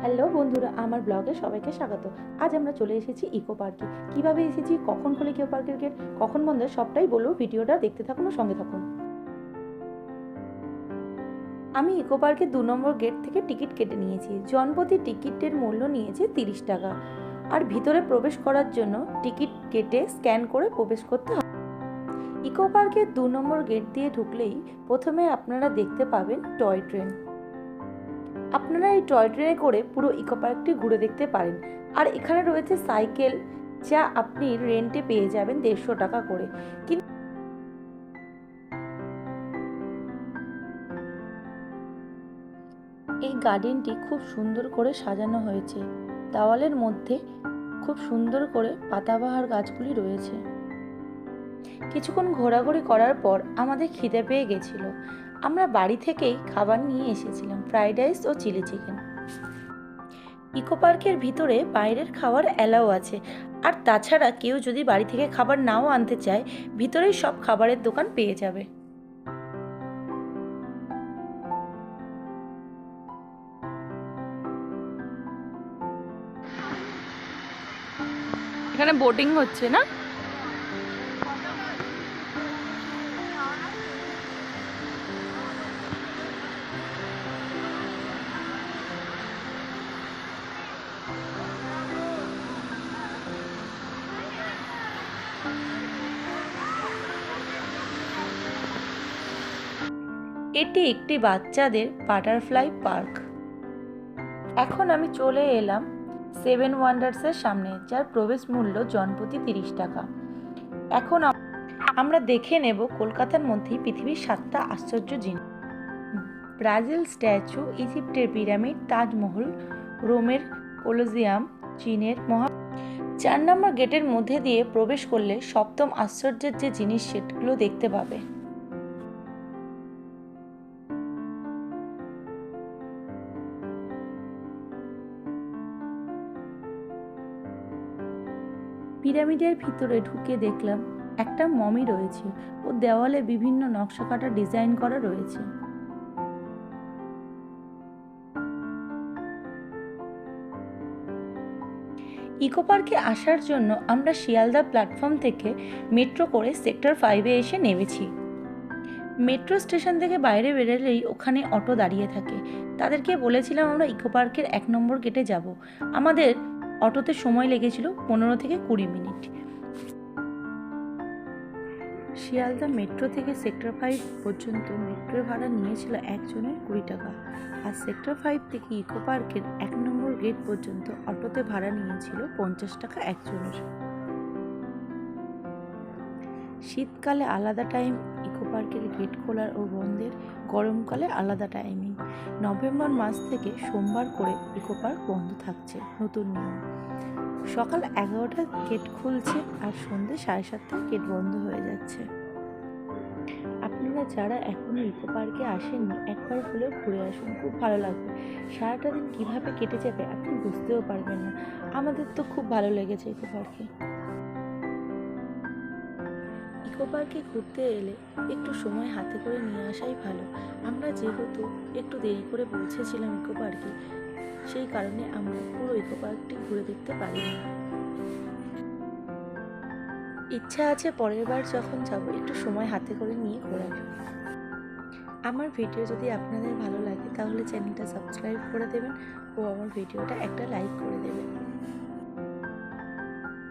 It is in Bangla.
হ্যালো বন্ধুরা, আমার ব্লগে সবাইকে স্বাগত। আজ আমরা চলে এসেছি ইকো পার্কে। কীভাবে এসেছি, কখন খোলে ইকো পার্কের গেট, কখন বন্ধ, সবটাই বলব ভিডিওটা দেখতে থাকুন ও সঙ্গে থাকুন। আমি ইকো পার্কের দু নম্বর গেট থেকে টিকিট কেটে নিয়েছি। জনপ্রতি টিকিটের মূল্য নিয়েছে তিরিশ টাকা। আর ভিতরে প্রবেশ করার জন্য টিকিট কেটে স্ক্যান করে প্রবেশ করতে হবে। ইকো পার্কের দু নম্বর গেট দিয়ে ঢুকলেই প্রথমে আপনারা দেখতে পাবেন টয় ট্রেন। আপনারা এই টয় ট্রেনে করে পুরো ইকো পার্কটি ঘুরে দেখতে পারেন। আর এখানে রয়েছে সাইকেল, যা আপনি রেন্টে পেয়ে যাবেন দেড়শো টাকা করে। কিন্তু এই গার্ডেনটি খুব সুন্দর করে সাজানো হয়েছে। দেওয়ালের মধ্যে খুব সুন্দর করে পাতাবাহার গাছগুলি রয়েছে। কিছুক্ষণ ঘোরাঘুরি করার পর আমাদের খিদে পেয়ে গেছিল। আমরা বাড়ি থেকেই খাবার নিয়ে এসেছিলাম, ফ্রাইড রাইস ও চিলি চিকেন। ইকো পার্কের ভিতরে বাইরের খাবার অ্যালাও আছে। আর তাছাড়া কেউ যদি বাড়ি থেকে খাবার নাও আনতে চায়, ভিতরেই সব খাবারের দোকান পেয়ে যাবে। এখানে বোটিং হচ্ছে না? এটি একটি বাচ্চাদের বাটারফ্লাই পার্ক। এখন আমি চলে এলাম সেভেন ওয়ান্ডার্সের সামনে, যার প্রবেশ মূল্য জনপ্রতি তিরিশ টাকা। এখন আমরা দেখে নেব কলকাতার মধ্যেই পৃথিবীর সাতটা আশ্চর্য জিনিস। ব্রাজিল স্ট্যাচু, ইজিপ্টের পিরামিড, তাজমহল, রোমের কোলোজিয়াম চীনের মহা চার নম্বর গেটের মধ্যে দিয়ে প্রবেশ করলে সপ্তম আশ্চর্যের যে জিনিস, সেগুলো দেখতে পাবে। পিরামিডের ভিতরে ঢুকে দেখলাম একটা মমি রয়েছে। ও দেওয়ালে বিভিন্ন নকশা কাটা ডিজাইন করা রয়েছে। ইকো পার্কে আসার জন্য আমরা শিয়ালদা প্ল্যাটফর্ম থেকে মেট্রো করে সেক্টর ফাইভে এসে নেমেছি। মেট্রো স্টেশন থেকে বাইরে বেরোলেই ওখানে অটো দাঁড়িয়ে থাকে। তাদেরকে বলেছিলাম আমরা ইকো পার্কের এক নম্বর গেটে যাব। আমাদের অটোতে সময় লেগেছিল পনেরো থেকে কুড়ি মিনিট। শিয়ালদা মেট্রো থেকে সেক্টর ফাইভ পর্যন্ত মেট্রোর ভাড়া নিয়েছিল একজনের কুড়ি টাকা। আর সেক্টর ফাইভ থেকে ইকো পার্কের এক নম্বর গেট পর্যন্ত অটোতে ভাড়া নিয়েছিল পঞ্চাশ টাকা একজনের। শীতকালে আলাদা টাইম পার্কের গেট খোলার ও বন্ধের গরমকালে আলাদা টাইমিং নভেম্বর মাস থেকে সোমবার করে ইকো পার্ক বন্ধ থাকছে, নতুন নিয়ম। সকাল এগারোটায় গেট খুলছে আর সন্ধ্যে সাড়ে সাতটায় গেট বন্ধ হয়ে যাচ্ছে। আপনারা যারা এখনও ইকো পার্কে আসেননি, একবার হলেও ঘুরে আসুন, খুব ভালো লাগবে। সারাটা দিন কীভাবে কেটে যাবে আপনি বুঝতেও পারবেন না। আমাদের তো খুব ভালো লেগেছে ইকো পার্কে ইকো পার্কে ঘুরতে এলে একটু সময় হাতে করে নিয়ে আসাই ভালো। আমরা যেহেতু একটু দেরি করে পৌঁছেছিলাম ইকো পার্কে সেই কারণে আমরা পুরো ইকো পার্কটি ঘুরে দেখতে পারিনি ইচ্ছা আছে পরের বার যখন যাব, একটু সময় হাতে করে নিয়ে ঘোরার। আমার ভিডিও যদি আপনাদের ভালো লাগে, তাহলে চ্যানেলটা সাবস্ক্রাইব করে দেবেন ও আমার ভিডিওটা একটা লাইক করে দেবেন।